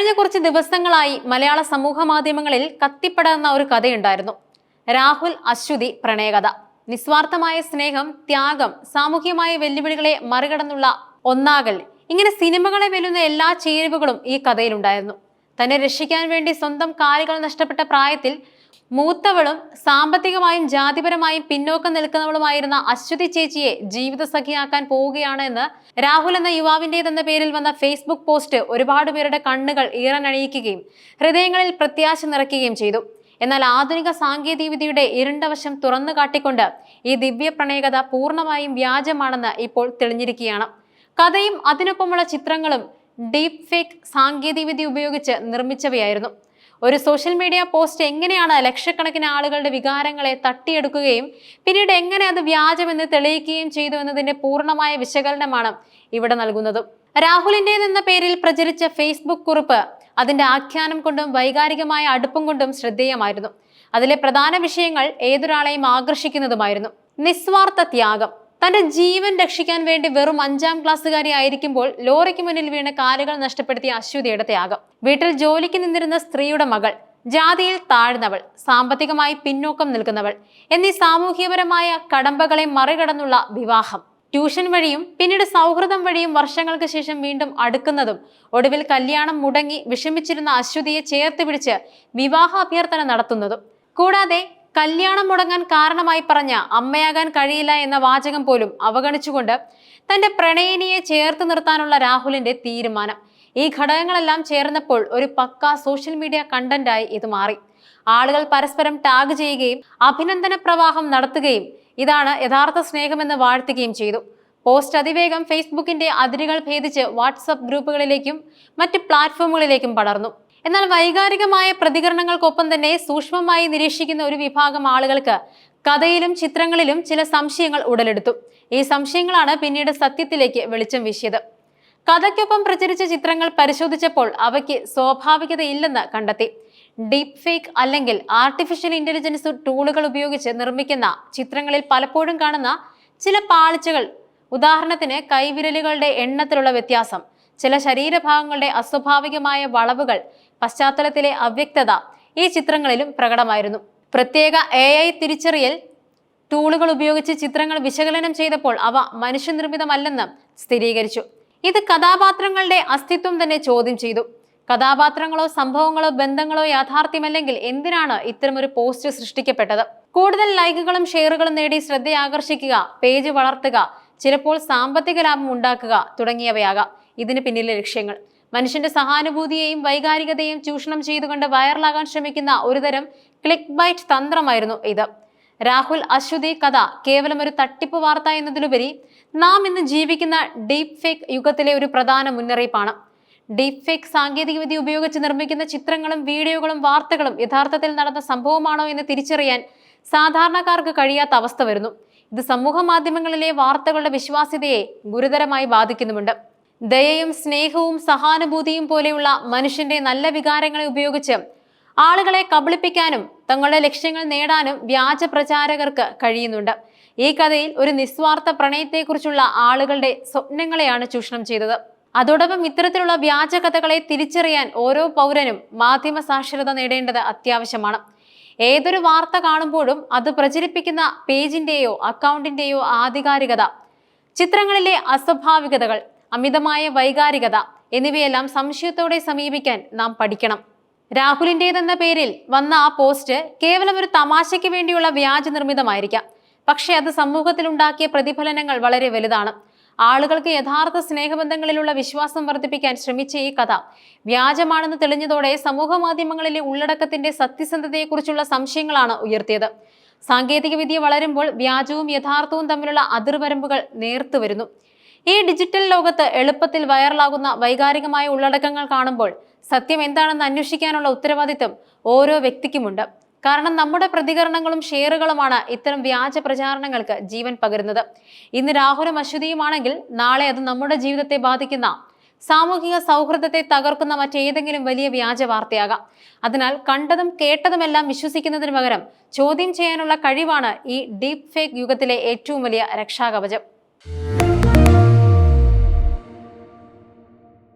കഴിഞ്ഞ കുറച്ച് ദിവസങ്ങളായി മലയാള സമൂഹ മാധ്യമങ്ങളിൽ കത്തിപ്പടർന്ന ഒരു കഥയുണ്ടായിരുന്നു. രാഹുൽ അശ്വതി പ്രണയകഥ. നിസ്വാർത്ഥമായ സ്നേഹം ത്യാഗം സാമൂഹ്യമായ വെല്ലുവിളികളെ മറികടന്നുള്ള ഒന്നാകൽ. ഇങ്ങനെ സിനിമകളെ വെല്ലുന്ന എല്ലാ ചേരുവകളും ഈ കഥയിലുണ്ടായിരുന്നു. തന്നെ രക്ഷിക്കാൻ വേണ്ടി സ്വന്തം കാലുകൾ നഷ്ടപ്പെട്ട പ്രായത്തിൽ മൂത്തവളും സാമ്പത്തികമായും ജാതിപരമായും പിന്നോക്കം നിൽക്കുന്നവളുമായിരുന്ന അശ്വതി ചേച്ചിയെ ജീവിത സഖിയാക്കാൻ പോവുകയാണ് എന്ന് രാഹുൽ എന്ന യുവാവിന്റെതെന്ന പേരിൽ വന്ന ഫേസ്ബുക്ക് പോസ്റ്റ് ഒരുപാട് പേരുടെ കണ്ണുകൾ ഈറനണിയിക്കുകയും ഹൃദയങ്ങളിൽ പ്രത്യാശ നിറയ്ക്കുകയും ചെയ്തു. എന്നാൽ ആധുനിക സാങ്കേതികവിദ്യയുടെ ഇരുണ്ട വശം തുറന്നു കാട്ടിക്കൊണ്ട് ഈ ദിവ്യ പ്രണയകഥ പൂർണമായും വ്യാജമാണെന്ന് ഇപ്പോൾ തെളിഞ്ഞിരിക്കുകയാണ്. കഥയും അതിനൊപ്പമുള്ള ചിത്രങ്ങളും ഡീപ് ഫേക്ക് സാങ്കേതികവിദ്യ ഉപയോഗിച്ച് നിർമ്മിച്ചവയായിരുന്നു. ഒരു സോഷ്യൽ മീഡിയ പോസ്റ്റ് എങ്ങനെയാണ് ലക്ഷക്കണക്കിന് ആളുകളുടെ വികാരങ്ങളെ തട്ടിയെടുക്കുകയും പിന്നീട് എങ്ങനെ അത് വ്യാജമെന്ന് തെളിയിക്കുകയും ചെയ്തു എന്നതിന്റെ പൂർണമായ വിശകലനമാണ് ഇവിടെ നൽകുന്നത്. രാഹുലിന്റെതെന്ന പേരിൽ പ്രചരിച്ച ഫേസ്ബുക്ക് കുറിപ്പ് അതിന്റെ ആഖ്യാനം കൊണ്ടും വൈകാരികമായ അടുപ്പം കൊണ്ടും ശ്രദ്ധേയമായിരുന്നു. അതിലെ പ്രധാന വിഷയങ്ങൾ ഏതൊരാളെയും ആകർഷിക്കുന്നതുമായിരുന്നു. നിസ്വാർത്ഥ ത്യാഗം. തന്റെ ജീവൻ രക്ഷിക്കാൻ വേണ്ടി വെറും അഞ്ചാം ക്ലാസ്സുകാരി ആയിരിക്കുമ്പോൾ ലോറിക്ക് മുന്നിൽ വീണ് കാലുകൾ നഷ്ടപ്പെടുത്തിയ അശ്വതിയുടെ ത്യാഗം. വീട്ടിൽ ജോലിക്ക് നിന്നിരുന്ന സ്ത്രീയുടെ മകൾ ജാതിയിൽ താഴ്ന്നവൾ സാമ്പത്തികമായി പിന്നോക്കം നിൽക്കുന്നവൾ എന്നീ സാമൂഹ്യപരമായ കടമ്പകളെ മറികടന്നുള്ള വിവാഹം. ട്യൂഷൻ വഴിയും പിന്നീട് സൗഹൃദം വഴിയും വർഷങ്ങൾക്ക് ശേഷം വീണ്ടും അടുക്കുന്നതും ഒടുവിൽ കല്യാണം മുടങ്ങി വിഷമിച്ചിരുന്ന അശ്വതിയെ ചേർത്ത് പിടിച്ച് വിവാഹ അഭ്യർത്ഥന നടത്തുന്നതും. കൂടാതെ കല്യാണം മുടങ്ങാൻ കാരണമായി പറഞ്ഞ അമ്മയാകാൻ കഴിയില്ല എന്ന വാചകം പോലും അവഗണിച്ചുകൊണ്ട് തന്റെ പ്രണയിനിയെ ചേർത്ത് നിർത്താനുള്ള രാഹുലിന്റെ തീരുമാനം. ഈ ഘടകങ്ങളെല്ലാം ചേർന്നപ്പോൾ ഒരു പക്ക സോഷ്യൽ മീഡിയ കണ്ടന്റായി ഇത് മാറി. ആളുകൾ പരസ്പരം ടാഗ് ചെയ്യുകയും അഭിനന്ദന പ്രവാഹം നടത്തുകയും ഇതാണ് യഥാർത്ഥ സ്നേഹമെന്ന് വാഴ്ത്തുകയും ചെയ്തു. പോസ്റ്റ് അതിവേഗം ഫേസ്ബുക്കിന്റെ അതിരുകൾ ഭേദിച്ച് വാട്സപ്പ് ഗ്രൂപ്പുകളിലേക്കും മറ്റ് പ്ലാറ്റ്ഫോമുകളിലേക്കും പടർന്നു. എന്നാൽ വൈകാരികമായ പ്രതികരണങ്ങൾക്കൊപ്പം തന്നെ സൂക്ഷ്മമായി നിരീക്ഷിക്കുന്ന ഒരു വിഭാഗം ആളുകൾക്ക് കഥയിലും ചിത്രങ്ങളിലും ചില സംശയങ്ങൾ ഉടലെടുത്തു. ഈ സംശയങ്ങളാണ് പിന്നീട് സത്യത്തിലേക്ക് വെളിച്ചം വീശിയത്. കഥയ്ക്കൊപ്പം പ്രചരിച്ച ചിത്രങ്ങൾ പരിശോധിച്ചപ്പോൾ അവയ്ക്ക് സ്വാഭാവികതയില്ലെന്ന് കണ്ടെത്തി. ഡീപ് ഫേക്ക് അല്ലെങ്കിൽ ആർട്ടിഫിഷ്യൽ ഇന്റലിജൻസ് ടൂളുകൾ ഉപയോഗിച്ച് നിർമ്മിക്കുന്ന ചിത്രങ്ങളിൽ പലപ്പോഴും കാണുന്ന ചില പാളിച്ചകൾ. ഉദാഹരണത്തിന് കൈവിരലുകളുടെ എണ്ണത്തിലുള്ള വ്യത്യാസം. ചില ശരീരഭാഗങ്ങളുടെ അസ്വാഭാവികമായ വളവുകൾ പശ്ചാത്തലത്തിലെ അവ്യക്തത ഈ ചിത്രങ്ങളിലും പ്രകടമായിരുന്നു. പ്രത്യേക എ ഐ തിരിച്ചറിയൽ ടൂളുകൾ ഉപയോഗിച്ച് ചിത്രങ്ങൾ വിശകലനം ചെയ്തപ്പോൾ അവ മനുഷ്യനിർമ്മിതമല്ലെന്ന് സ്ഥിരീകരിച്ചു. ഇത് കഥാപാത്രങ്ങളുടെ അസ്തിത്വം തന്നെ ചോദ്യം ചെയ്തു. കഥാപാത്രങ്ങളോ സംഭവങ്ങളോ ബന്ധങ്ങളോ യാഥാർത്ഥ്യമല്ലെങ്കിൽ എന്തിനാണ് ഇത്തരമൊരു പോസ്റ്റ് സൃഷ്ടിക്കപ്പെട്ടത്? കൂടുതൽ ലൈക്കുകളും ഷെയറുകളും നേടി ശ്രദ്ധയാകർഷിക്കുക പേജ് വളർത്തുക ചിലപ്പോൾ സാമ്പത്തിക ലാഭം ഉണ്ടാക്കുക തുടങ്ങിയവയാകാം. ഇതിന് പിന്നിലെ ലക്ഷ്യങ്ങൾ. മനുഷ്യന്റെ സഹാനുഭൂതിയെയും വൈകാരികതയും ചൂഷണം ചെയ്തുകൊണ്ട് വൈറലാകാൻ ശ്രമിക്കുന്ന ഒരുതരം ക്ലിക്ക് ബൈറ്റ് തന്ത്രമായിരുന്നു ഇത്. രാഹുൽ അശ്വതി കഥ കേവലം ഒരു തട്ടിപ്പ് വാർത്ത എന്നതിലുപരി നാം ഇന്ന് ജീവിക്കുന്ന ഡീപ് ഫേക്ക് യുഗത്തിലെ ഒരു പ്രധാന മുന്നറിയിപ്പാണ്. ഡീപ് ഫേക്ക് സാങ്കേതികവിദ്യ ഉപയോഗിച്ച് നിർമ്മിക്കുന്ന ചിത്രങ്ങളും വീഡിയോകളും വാർത്തകളും യഥാർത്ഥത്തിൽ നടന്ന സംഭവമാണോ എന്ന് തിരിച്ചറിയാൻ സാധാരണക്കാർക്ക് കഴിയാത്ത അവസ്ഥ വരുന്നു. ഇത് സമൂഹ മാധ്യമങ്ങളിലെ വാർത്തകളുടെ വിശ്വാസ്യതയെ ഗുരുതരമായി ബാധിക്കുന്നുമുണ്ട്. ദയയും സ്നേഹവും സഹാനുഭൂതിയും പോലെയുള്ള മനുഷ്യന്റെ നല്ല വികാരങ്ങളെ ഉപയോഗിച്ച് ആളുകളെ കബളിപ്പിക്കാനും തങ്ങളുടെ ലക്ഷ്യങ്ങൾ നേടാനും വ്യാജ പ്രചാരകർക്ക് കഴിയുന്നുണ്ട്. ഈ കഥയിൽ ഒരു നിസ്വാർത്ഥ പ്രണയത്തെക്കുറിച്ചുള്ള ആളുകളുടെ സ്വപ്നങ്ങളെയാണ് ചൂഷണം ചെയ്തത്. അതോടൊപ്പം ഇത്തരത്തിലുള്ള വ്യാജ കഥകളെ തിരിച്ചറിയാൻ ഓരോ പൗരനും മാധ്യമ സാക്ഷരത നേടേണ്ടത് അത്യാവശ്യമാണ്. ഏതൊരു വാർത്ത കാണുമ്പോഴും അത് പ്രചരിപ്പിക്കുന്ന പേജിന്റെയോ അക്കൗണ്ടിന്റെയോ ആധികാരികത ചിത്രങ്ങളിലെ അസ്വാഭാവികതകൾ അമിതമായ വൈകാരികത എന്നിവയെല്ലാം സംശയത്തോടെ സമീപിക്കാൻ നാം പഠിക്കണം. രാഹുലിന്റെതെന്ന പേരിൽ വന്ന ആ പോസ്റ്റ് കേവലം ഒരു തമാശയ്ക്ക് വേണ്ടിയുള്ള വ്യാജ നിർമ്മിതമായിരിക്കാം. പക്ഷേ അത് സമൂഹത്തിൽ ഉണ്ടാക്കിയ പ്രതിഫലനങ്ങൾ വളരെ വലുതാണ്. ആളുകൾക്ക് യഥാർത്ഥ സ്നേഹബന്ധങ്ങളിലുള്ള വിശ്വാസം വർദ്ധിപ്പിക്കാൻ ശ്രമിച്ച ഈ കഥ വ്യാജമാണെന്ന് തെളിഞ്ഞതോടെ സമൂഹ മാധ്യമങ്ങളിലെ ഉള്ളടക്കത്തിന്റെ സത്യസന്ധതയെക്കുറിച്ചുള്ള സംശയങ്ങളാണ് ഉയർത്തിയത്. സാങ്കേതികവിദ്യ വളരുമ്പോൾ വ്യാജവും യഥാർത്ഥവും തമ്മിലുള്ള അതിർവരമ്പുകൾ നേർത്തു വരുന്നു. ഈ ഡിജിറ്റൽ ലോകത്ത് എളുപ്പത്തിൽ വൈറലാകുന്ന വൈകാരികമായ ഉള്ളടക്കങ്ങൾ കാണുമ്പോൾ സത്യം എന്താണെന്ന് അന്വേഷിക്കാനുള്ള ഉത്തരവാദിത്വം ഓരോ വ്യക്തിക്കുമുണ്ട്. കാരണം നമ്മുടെ പ്രതികരണങ്ങളും ഷെയറുകളുമാണ് ഇത്തരം വ്യാജ പ്രചാരണങ്ങൾക്ക് ജീവൻ പകരുന്നത്. ഇന്ന് രാഹുലും അശ്വതിയുമാണെങ്കിൽ നാളെ അത് നമ്മുടെ ജീവിതത്തെ ബാധിക്കുന്ന സാമൂഹിക സൗഹൃദത്തെ തകർക്കുന്ന മറ്റേതെങ്കിലും വലിയ വ്യാജ വാർത്തയാകാം. അതിനാൽ കണ്ടതും കേട്ടതുമെല്ലാം വിശ്വസിക്കുന്നതിന് പകരം ചോദ്യം ചെയ്യാനുള്ള കഴിവാണ് ഈ ഡീപ് ഫേക്ക് യുഗത്തിലെ ഏറ്റവും വലിയ രക്ഷാകവചം.